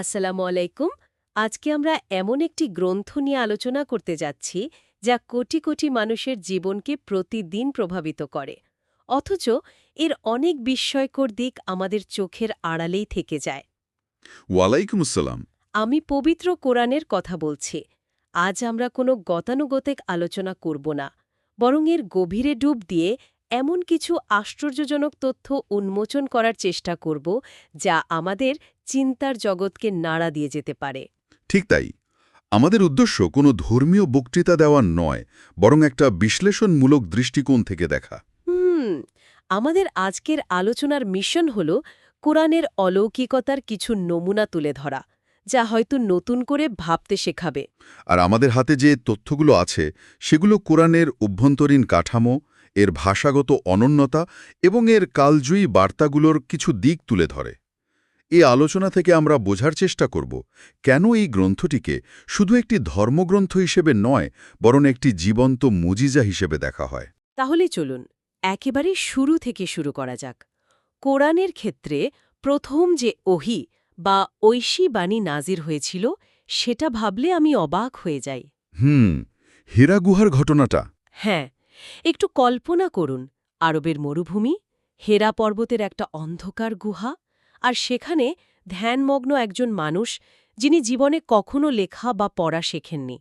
আসসালামু আলাইকুম। আজকে আমরা এমন একটি গ্রন্থ নিয়ে আলোচনা করতে যাচ্ছি যা কোটি কোটি মানুষের জীবনকে প্রতিদিন প্রভাবিত করে। অথচ এর অনেক বিস্ময়কর দিক আমাদের চোখের আড়ালেই থেকে যায়। ওয়ালাইকুম আসসালাম। আমি পবিত্র কোরআনের কথা বলছি। আজ আমরা কোনো গতানুগতিক আলোচনা করব না বরং এর গভীরে ডুব দিয়ে এমন কিছু আশ্চর্যজনক তথ্য উন্মোচন করার চেষ্টা করব যা আমাদের চিন্তার জগৎকে নাড়া দিয়ে যেতে পারে। ঠিক তাই। আমাদের উদ্দেশ্য কোনো ধর্মীয় বক্তৃতা দেওয়া নয় বরং একটা বিশ্লেষণমূলক দৃষ্টিকোণ থেকে দেখা। হুম আমাদের আজকের আলোচনার মিশন হল কোরআনের অলৌকিকতার কিছু নমুনা তুলে ধরা যা হয়তো নতুন করে ভাবতে শেখাবে। আর আমাদের হাতে যে তথ্যগুলো আছে সেগুলো কোরআনের অভ্যন্তরীণ কাঠামো এর ভাষাগত অনন্যতা এবং এর কালজয়ী বার্তাগুলোর কিছু দিক তুলে ধরে। এই আলোচনা থেকে আমরা বোঝার চেষ্টা করব কেন এই গ্রন্থটিকে শুধু একটি ধর্মগ্রন্থ হিসেবে নয় বরং একটি জীবন্ত মুজিজা হিসেবে দেখা হয়। তাহলে চলুন একেবারে শুরু থেকে শুরু করা যাক। কোরআনের ক্ষেত্রে প্রথম যে ওহি বা ঐশী বাণী নাজির হয়েছিল সেটা ভাবলে আমি অবাক হয়ে যাই। হুম হীরা গুহার ঘটনাটা। হ্যাঁ একটু কল্পনা করুন আরবের মরুভূমি হেরা পর্বতের একটা অন্ধকার গুহা আর সেখানে ধ্যানমগ্ন একজন মানুষ যিনি জীবনে কখনো লেখা বা পড়া শেখেননি।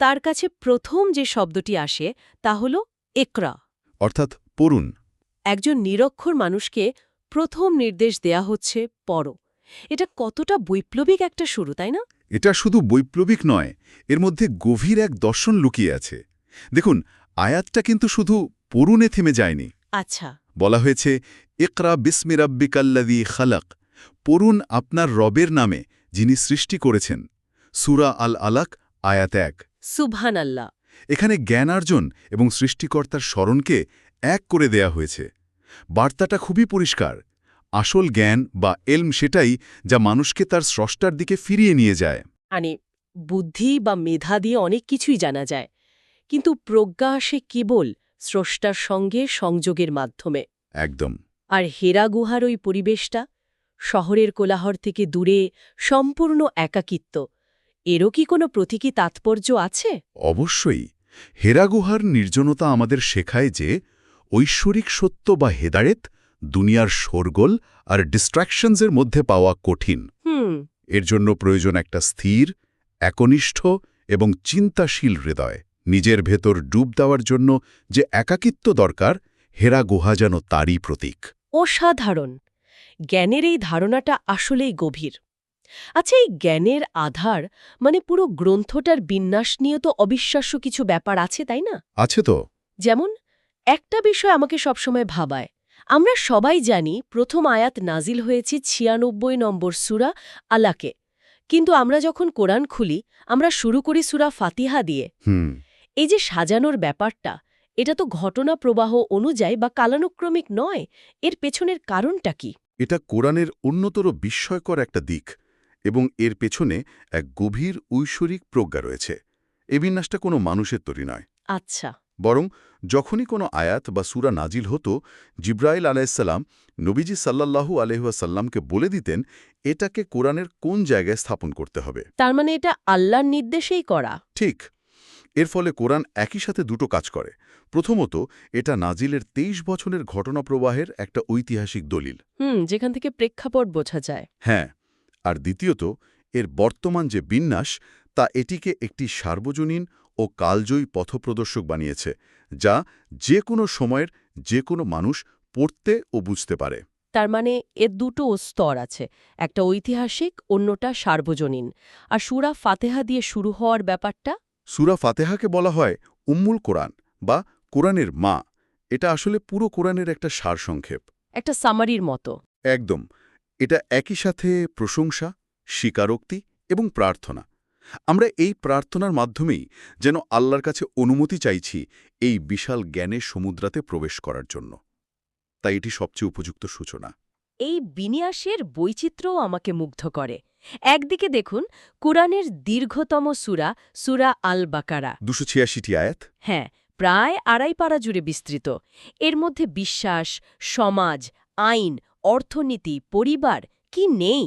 তার কাছে প্রথম যে শব্দটি আসে তা হল একরা অর্থাৎ পড়ুন। একজন নিরক্ষর মানুষকে প্রথম নির্দেশ দেয়া হচ্ছে পড়। এটা কতটা বৈপ্লবিক একটা শুরু তাই না? এটা শুধু বৈপ্লবিক নয় এর মধ্যে গভীর এক দর্শন লুকিয়ে আছে। দেখুন আয়াতটা কিন্তু শুধু পড়ুনে থেমে যায়নি। আচ্ছা। বলা হয়েছে ইকরা বিস্মি রাব্বিকাল্লাদি খালাক। পড়ুন আপনার রবের নামে যিনি সৃষ্টি করেছেন। সুরা আল আলাক আয়াত এক। সুভান আল্লাহ এখানে জ্ঞানার্জন এবং সৃষ্টিকর্তার স্মরণকে এক করে দেয়া হয়েছে। বার্তাটা খুবই পরিষ্কার। আসল জ্ঞান বা এলম সেটাই যা মানুষকে তার স্রষ্টার দিকে ফিরিয়ে নিয়ে যায়। মানে বুদ্ধি বা মেধা দিয়ে অনেক কিছুই জানা যায়। কিন্তু প্রজ্ঞা আসে কেবল স্রষ্টার সঙ্গে সংযোগের মাধ্যমে। একদম। আর হেরা গুহার ওই পরিবেশটা শহরের কোলাহর থেকে দূরে সম্পূর্ণ একাকিত্ব। এরও কি কোনো প্রতীকী তাৎপর্য আছে? অবশ্যই। হেরাগুহার নির্জনতা আমাদের শেখায় যে ঐশ্বরিক সত্য বা হেদায়েত দুনিয়ার শোরগোল আর ডিস্ট্র্যাকশনসের মধ্যে পাওয়া কঠিন। এর জন্য প্রয়োজন একটা স্থির একনিষ্ঠ এবং চিন্তাশীল হৃদয়। নিজের ভেতর ডুব দেওয়ার জন্য যে একাকিত্ব দরকার হেরা গুহা যেন তারই প্রতীক। অসাধারণ। জ্ঞানের এই ধারণাটা আসলেই গভীর। আচ্ছা এই জ্ঞানের আধার মানে পুরো গ্রন্থটার বিন্যাস নিয়ে তো অবিশ্বাস্য কিছু ব্যাপার আছে তাই না? আছে তো। যেমন একটা বিষয় আমাকে সবসময় ভাবায়। আমরা সবাই জানি প্রথম আয়াত নাজিল হয়েছে ছিয়ানব্বই নম্বর সুরা আলাকে কিন্তু আমরা যখন কোরআন খুলি আমরা শুরু করি সুরা ফাতিহা দিয়ে। হুম। এই যে সাজানোর ব্যাপারটা এটা তো ঘটনা প্রবাহ অনুযায়ী বা কালানুক্রমিক নয় এর পেছনের কারণটা কি? এটা কোরআনের অন্যতর বিস্ময়কর একটা দিক এবং এর পেছনে এক গভীর ঐশ্বরিক প্রজ্ঞা রয়েছে। এ বিন্যাসটা কোনো মানুষের তৈরি নয়। আচ্ছা। বরং যখনই কোনো আয়াত বা সুরা নাজিল হতো জিব্রাইল আলাইসাল্লাম নবীজি সাল্লাল্লাহু আলহাসাল্লামকে বলে দিতেন এটাকে কোরআনের কোন জায়গায় স্থাপন করতে হবে? তার মানে এটা আল্লাহর নির্দেশেই করা? ঠিক। এর ফলে কোরআন একই সাথে দুটো কাজ করে। প্রথমত এটা নাজিলের তেইশ বছরের ঘটনা প্রবাহের একটা ঐতিহাসিক দলিল। হুম যেখান থেকে প্রেক্ষাপট বোঝা যায়। হ্যাঁ আর দ্বিতীয়ত এর বর্তমান যে বিন্যাস তা এটিকে একটি সার্বজনীন ও কালজয়ী পথপ্রদর্শক বানিয়েছে যা যে কোনো সময়ের যে কোনো মানুষ পড়তে ও বুঝতে পারে। তার মানে এর দুটো স্তর আছে একটা ঐতিহাসিক অন্যটা সার্বজনীন। আর সুরা ফাতেহা দিয়ে শুরু হওয়ার ব্যাপারটা সুরা ফাতেহাকে বলা হয় উম্মুল কোরআন বা কোরআনের মা। এটা আসলে পুরো কোরআনের একটা সারসংক্ষেপ। একটা সামারির মতো। একদম। এটা একই সাথে প্রশংসা স্বীকারোক্তি এবং প্রার্থনা। আমরা এই প্রার্থনার মাধ্যমেই যেন আল্লাহর কাছে অনুমতি চাইছি এই বিশাল জ্ঞানের সমুদ্রাতে প্রবেশ করার জন্য। তাই এটি সবচেয়ে উপযুক্ত সূচনা। এই বিন্যাসের বৈচিত্র্যও আমাকে মুগ্ধ করে। একদিকে দেখুন কোরআনের দীর্ঘতম সুরা সুরা আল বাকারা দুশো ছিয়াশিটি আয়াত? হ্যাঁ প্রায় আড়াই পাড়া জুড়ে বিস্তৃত। এর মধ্যে বিশ্বাস সমাজ আইন অর্থনীতি পরিবার কি নেই?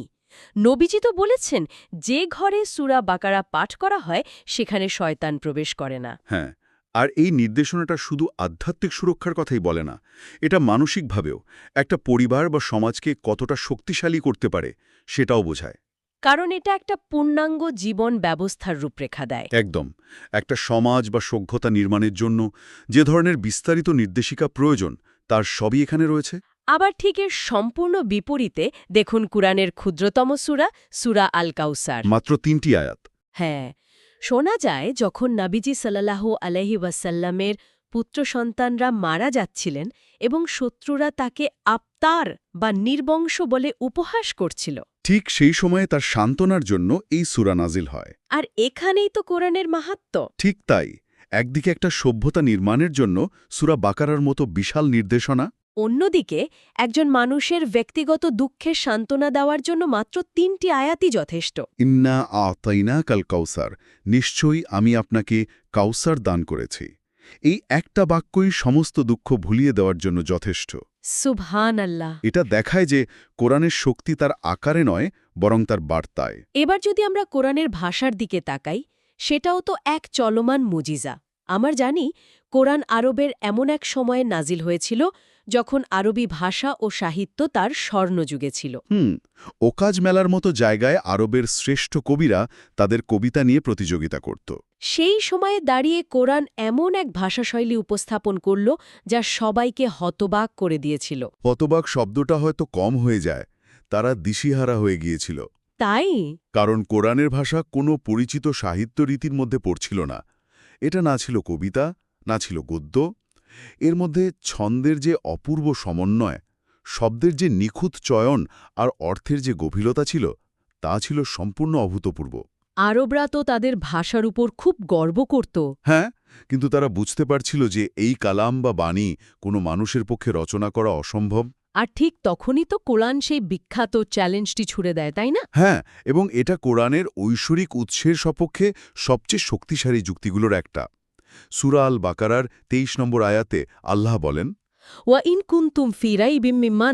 নবীজি তো বলেছেন যে ঘরে সুরা বাকারা পাঠ করা হয় সেখানে শয়তান প্রবেশ করে না। হ্যাঁ আর এই নির্দেশনাটা শুধু আধ্যাত্মিক সুরক্ষার কথাই বলে না এটা মানসিকভাবেও। একটা পরিবার বা সমাজকে কতটা শক্তিশালী করতে পারে সেটাও বোঝায়। কারণ এটা একটা পূর্ণাঙ্গ জীবন ব্যবস্থার রূপরেখা দেয়। একদম। একটা সমাজ বা সভ্যতা নির্মাণের জন্য যে ধরনের বিস্তারিত নির্দেশিকা প্রয়োজন তার সবই এখানে রয়েছে। আবার ঠিক এর সম্পূর্ণ বিপরীতে দেখুন কুরআনের ক্ষুদ্রতম সুরা সুরা আল কাউসার মাত্র তিনটি আয়াত। হ্যাঁ। শোনা যায় যখন নাবিজি সাল্লাহ আলহি ওয়াসাল্লামের পুত্র সন্তানরা মারা যাচ্ছিলেন এবং শত্রুরা তাকে আপ্তার বা নির্বংশ বলে উপহাস করছিল। ঠিক সেই সময়ে তার সান্ত্বনার জন্য এই সুরা নাজিল হয়। আর এখানেই তো কোরআনের মাহাত্ম। ঠিক তাই। একদিকে একটা সভ্যতা নির্মাণের জন্য সুরা বাকারার মতো বিশাল নির্দেশনা। অন্যদিকে একজন মানুষের ব্যক্তিগত দুঃখের সান্ত্বনা দেওয়ার জন্য মাত্র তিনটি আয়াতই যথেষ্ট। ইন্না আতাইনা কাল কাউসার নিশ্চয়ই আমি আপনাকে কাউসার দান করেছি। এই একটা বাক্যই সমস্ত দুঃখ ভুলিয়ে দেওয়ার জন্য যথেষ্ট। সুবহান আল্লাহ এটা দেখায় যে কোরআনের শক্তি তার আকারে নয় বরং তার বার্তায়। এবার যদি আমরা কোরআনের ভাষার দিকে তাকাই সেটাও তো এক চলমান মুজিজা। আমার জানি কোরআন আরবের এমন এক সময়ে নাজিল হয়েছিল যখন আরবি ভাষা ও সাহিত্য তার স্বর্ণযুগে ছিল। হুম ওকাজ মেলার মতো জায়গায় আরবের শ্রেষ্ঠ কবিরা তাদের কবিতা নিয়ে প্রতিযোগিতা করত। সেই সময়ে দাঁড়িয়ে কোরআন এমন এক ভাষাশৈলী উপস্থাপন করল যা সবাইকে হতবাক করে দিয়েছিল। হতবাক শব্দটা হয়তো কম হয়ে যায় তারা দিশিহারা হয়ে গিয়েছিল। তাই? কারণ কোরআনের ভাষা কোনো পরিচিত সাহিত্য রীতির মধ্যে পড়ছিল না। এটা না ছিল কবিতা না ছিল গদ্য। এর মধ্যে ছন্দের যে অপূর্ব সমন্বয় শব্দের যে নিখুঁত চয়ন আর অর্থের যে গভীরতা ছিল তা ছিল সম্পূর্ণ অভূতপূর্ব। আরবরা তো তাদের ভাষার উপর খুব গর্ব করত। হ্যাঁ কিন্তু তারা বুঝতে পারছিল যে এই কালাম বা বাণী কোনো মানুষের পক্ষে রচনা করা অসম্ভব। আর ঠিক তখনই তো কোরআন সেই বিখ্যাত চ্যালেঞ্জটি ছুড়ে দেয় তাই না? হ্যাঁ এবং এটা কোরআনের ঐশ্বরিক উৎসের সপক্ষে সবচেয়ে শক্তিশালী যুক্তিগুলোর একটা। সুরা আল বাকারার তেইশ নম্বর আয়াতে আল্লাহ বলেন ওয়া ইন কুনতুম ফি রাইবিম মিম্মা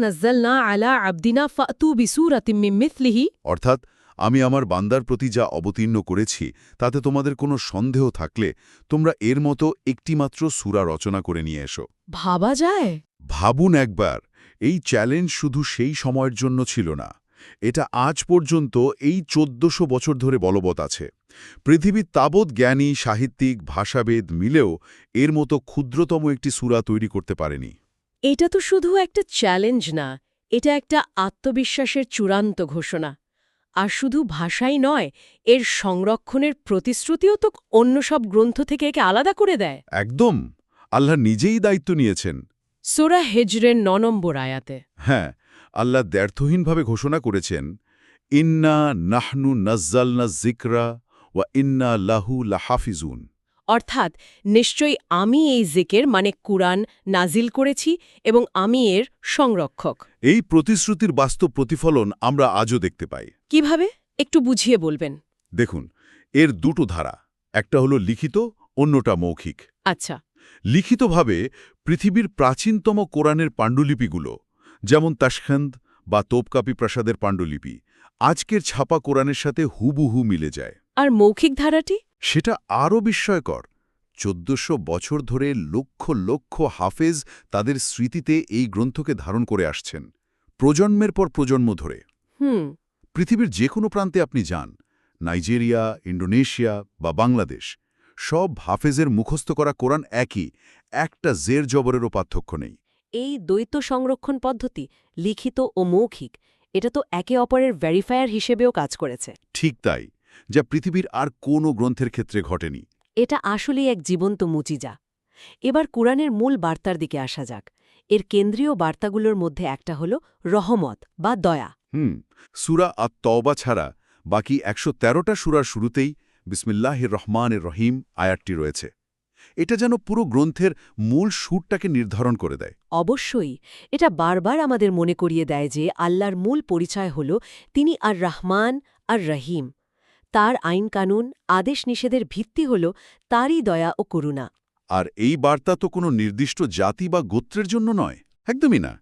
আলা আবদিনা ফাতু বিসূরাতিম মিথলিহি অর্থাৎ আমি আমার বান্দার প্রতি যা অবতীর্ণ করেছি তাতে তোমাদের কোনো সন্দেহ থাকলে তোমরা এর মতো একটিমাত্র সুরা রচনা করে নিয়ে এসো। ভাবা যায়? ভাবুন একবার এই চ্যালেঞ্জ শুধু সেই সময়ের জন্য ছিল না এটা আজ পর্যন্ত এই চোদ্দশো বছর ধরে বলবৎ আছে। পৃথিবীর তাবৎ জ্ঞানী সাহিত্যিক ভাষাবেদ মিলেও এর মতো ক্ষুদ্রতম একটি সূরা তৈরি করতে পারেনি। এটা তো শুধু একটা চ্যালেঞ্জ না এটা একটা আত্মবিশ্বাসের চূড়ান্ত ঘোষণা। আর শুধু ভাষাই নয় এর সংরক্ষণের প্রতিশ্রুতিও তো অন্য সব গ্রন্থ থেকে একে আলাদা করে দেয়। একদম। আল্লাহ নিজেই দায়িত্ব নিয়েছেন। সোরা হেজরের ন নম্বর আয়াতে। হ্যাঁ আল্লাহ দ্ব্যর্থহীনভাবে ঘোষণা করেছেন ইন্না নাহনু নজ্জালনা জিকরা ওয়া ইন্না লাহু লাহাফিজুন। অর্থাৎ নিশ্চয়ই আমি এই জিকের মানে কুরআন নাজিল করেছি এবং আমি এর সংরক্ষক। এই প্রতিশ্রুতির বাস্তব প্রতিফলন আমরা আজও দেখতে পাই। কীভাবে? একটু বুঝিয়ে বলবেন। দেখুন এর দুটো ধারা একটা হলো লিখিত অন্যটা মৌখিক। আচ্ছা। লিখিতভাবে পৃথিবীর প্রাচীনতম কোরআনের পাণ্ডুলিপিগুলো যেমন তাশখন্দ বা তোপকাপি প্রাসাদের পাণ্ডুলিপি আজকের ছাপা কোরআনের সাথে হুবুহু মিলে যায়। আর মৌখিক ধারাটি? সেটা আরও বিস্ময়কর। চোদ্দশো বছর ধরে লক্ষ লক্ষ হাফেজ তাদের স্মৃতিতে এই গ্রন্থকে ধারণ করে আসছেন প্রজন্মের পর প্রজন্ম ধরে। হুম। পৃথিবীর যে কোনো প্রান্তে আপনি যান নাইজেরিয়া ইন্ডোনেশিয়া বা বাংলাদেশ সব হাফেজের মুখস্থ করা কোরআন একই একটা জের জবরেরও পার্থক্য নেই। এই দ্বৈত সংরক্ষণ পদ্ধতি লিখিত ও মৌখিক এটা তো একে অপরের ভেরিফায়ার হিসেবেও কাজ করেছে। ঠিক তাই। যা পৃথিবীর আর কোনো গ্রন্থের ক্ষেত্রে ঘটেনি। এটা আসলেই এক জীবন্ত মুচিজা। এবার কুরআনের মূল বার্তার দিকে আসা যাক। এর কেন্দ্রীয় বার্তাগুলোর মধ্যে একটা হল রহমত বা দয়া। হুম সুরা আর তওবা ছাড়া বাকি একশো তেরোটা সুরার শুরুতেই বিসমিল্লাহির রহমানের রহিম আয়াতটি রয়েছে। এটা যেন পুরো গ্রন্থের মূল সুরটাকে নির্ধারণ করে দেয়। অবশ্যই এটা বারবার আমাদের মনে করিয়ে দেয় যে আল্লাহর মূল পরিচয় হল তিনি আর রহমান আর রহিম তার আইন কানুন আদেশ নিষেধের ভিত্তি হল তারই দয়া ও করুণা। আর এই বার্তা তো কোনো নির্দিষ্ট জাতি বা গোত্রের জন্য নয়। একদমই না।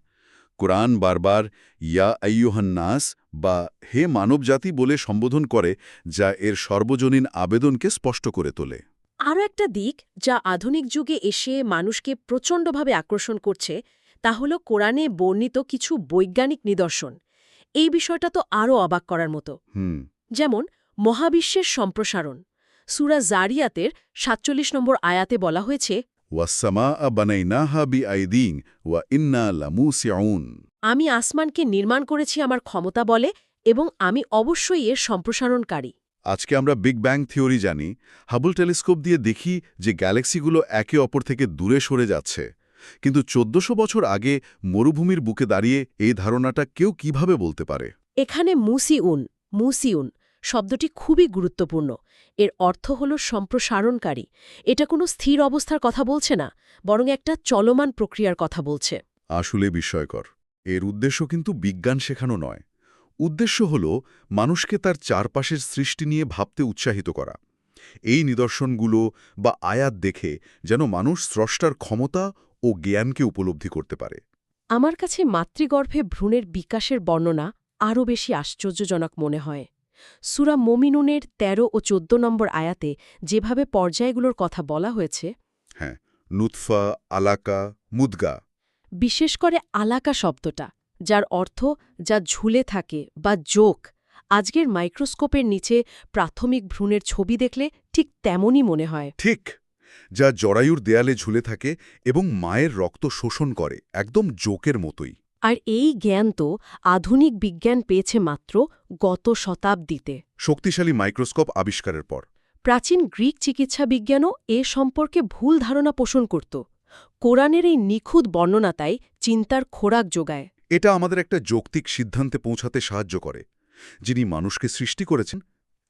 কোরআন বারবার ইয়া আইয়ুহান্নাস বা হে মানবজাতি বলে সম্বোধন করে যা এর সর্বজনীন আবেদনকে স্পষ্ট করে তোলে। আরও একটা দিক যা আধুনিক যুগে এসে মানুষকে প্রচণ্ডভাবে আকর্ষণ করছে তা হল কোরআনে বর্ণিত কিছু বৈজ্ঞানিক নিদর্শন। এই বিষয়টা তো আরও অবাক করার মতো। হুম। যেমন মহাবিশ্বের সম্প্রসারণ। সুরা জারিয়াতের সাতচল্লিশ নম্বর আয়াতে বলা হয়েছে আমি আসমানকে নির্মাণ করেছি আমার ক্ষমতা বলে এবং আমি অবশ্যই এর সম্প্রসারণকারী। আজকে আমরা বিগ ব্যাং থিওরি জানি। হাবল টেলিস্কোপ দিয়ে দেখি যে গ্যালাক্সিগুলো একে অপর থেকে দূরে সরে যাচ্ছে। কিন্তু চোদ্দশো বছর আগে মরুভূমির বুকে দাঁড়িয়ে এই ধারণাটা কেউ কীভাবে বলতে পারে? এখানে মুসিউন মুসিউন শব্দটি খুবই গুরুত্বপূর্ণ। এর অর্থ হল সম্প্রসারণকারী। এটা কোনো স্থির অবস্থার কথা বলছে না বরং একটা চলমান প্রক্রিয়ার কথা বলছে। আসলে বিস্ময়কর। এর উদ্দেশ্য কিন্তু বিজ্ঞান শেখানো নয়। উদ্দেশ্য হল মানুষকে তার চারপাশের সৃষ্টি নিয়ে ভাবতে উৎসাহিত করা। এই নিদর্শনগুলো বা আয়াত দেখে যেন মানুষ স্রষ্টার ক্ষমতা ও জ্ঞানকে উপলব্ধি করতে পারে। আমার কাছে মাতৃগর্ভে ভ্রূণের বিকাশের বর্ণনা আরও বেশি আশ্চর্যজনক মনে হয়। সুরা মমিনুনের ১৩ ও ১৪ নম্বর আয়াতে যেভাবে পর্যায়গুলোর কথা বলা হয়েছে হ্যাঁ নুৎফা আলাকা মুদগা। বিশেষ করে আলাকা শব্দটা যার অর্থ যা ঝুলে থাকে বা জোক আজকের মাইক্রোস্কোপের নিচে প্রাথমিক ভ্রূণের ছবি দেখলে ঠিক তেমনই মনে হয়। ঠিক যা জরায়ুর দেয়ালে ঝুলে থাকে এবং মায়ের রক্ত শোষণ করে একদম জোকের মতোই। আর এই জ্ঞান তো আধুনিক বিজ্ঞান পেয়েছে মাত্র গত শতাব্দীতে। শক্তিশালী মাইক্রোস্কোপ আবিষ্কারের পর। প্রাচীন গ্রিক চিকিৎসা বিজ্ঞানও এ সম্পর্কে ভুল ধারণা পোষণ করত। কোরআনের এই নিখুঁত বর্ণনা তাই চিন্তার খোরাক যোগায়। এটা আমাদের একটা যৌক্তিক সিদ্ধান্তে পৌঁছাতে সাহায্য করে। যিনি মানুষকে সৃষ্টি করেছেন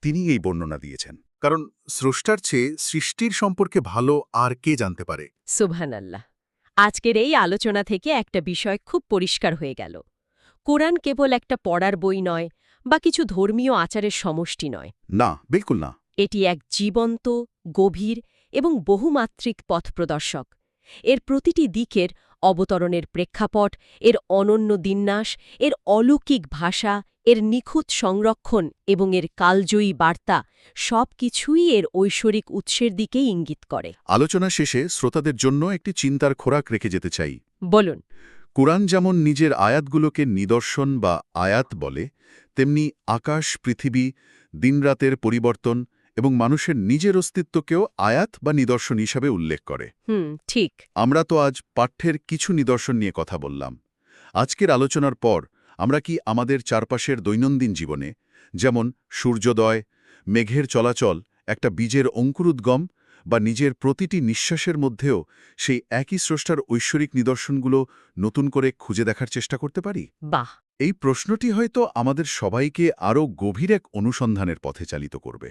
তিনি এই বর্ণনা দিয়েছেন। কারণ স্রষ্টার চেয়ে সৃষ্টির সম্পর্কে ভালো আর কে জানতে পারে? সুবহানাল্লাহ। আজকের এই আলোচনা থেকে একটা বিষয় খুব পরিষ্কার হয়ে গেল। কোরআন কেবল একটা পড়ার বই নয় বা কিছু ধর্মীয় আচারের সমষ্টি নয়। না বিলকুল না। এটি এক জীবন্ত গভীর এবং বহুমাত্রিক পথ প্রদর্শক। এর প্রতিটি দিকের অবতরণের প্রেক্ষাপট এর অনন্য দিন্যাস এর অলৌকিক ভাষা এর নিখুঁত সংরক্ষণ এবং এর কালজয়ী বার্তা সব কিছুই এর ঐশ্বরিক উৎসের দিকেই ইঙ্গিত করে। আলোচনা শেষে শ্রোতাদের জন্য একটি চিন্তার খোরাক রেখে যেতে চাই। বলুন। কোরআন যেমন নিজের আয়াতগুলোকে নিদর্শন বা আয়াত বলে তেমনি আকাশ পৃথিবী দিনরাতের পরিবর্তন এবং মানুষের নিজের অস্তিত্বকেও আয়াত বা নিদর্শন হিসাবে উল্লেখ করে। ঠিক। আমরা তো আজ পাঠ্যের কিছু নিদর্শন নিয়ে কথা বললাম। আজকের আলোচনার পর আমরা কি আমাদের চারপাশের দৈনন্দিন জীবনে যেমন সূর্যোদয় মেঘের চলাচল একটা বীজের অঙ্কুরুদ্গম বা নিজের প্রতিটি নিঃশ্বাসের মধ্যেও সেই একই স্রষ্টার ঐশ্বরিক নিদর্শনগুলো নতুন করে খুঁজে দেখার চেষ্টা করতে পারি? বাহ! এই প্রশ্নটি হয়তো আমাদের সবাইকে আরও গভীর এক অনুসন্ধানের পথে চালিত করবে।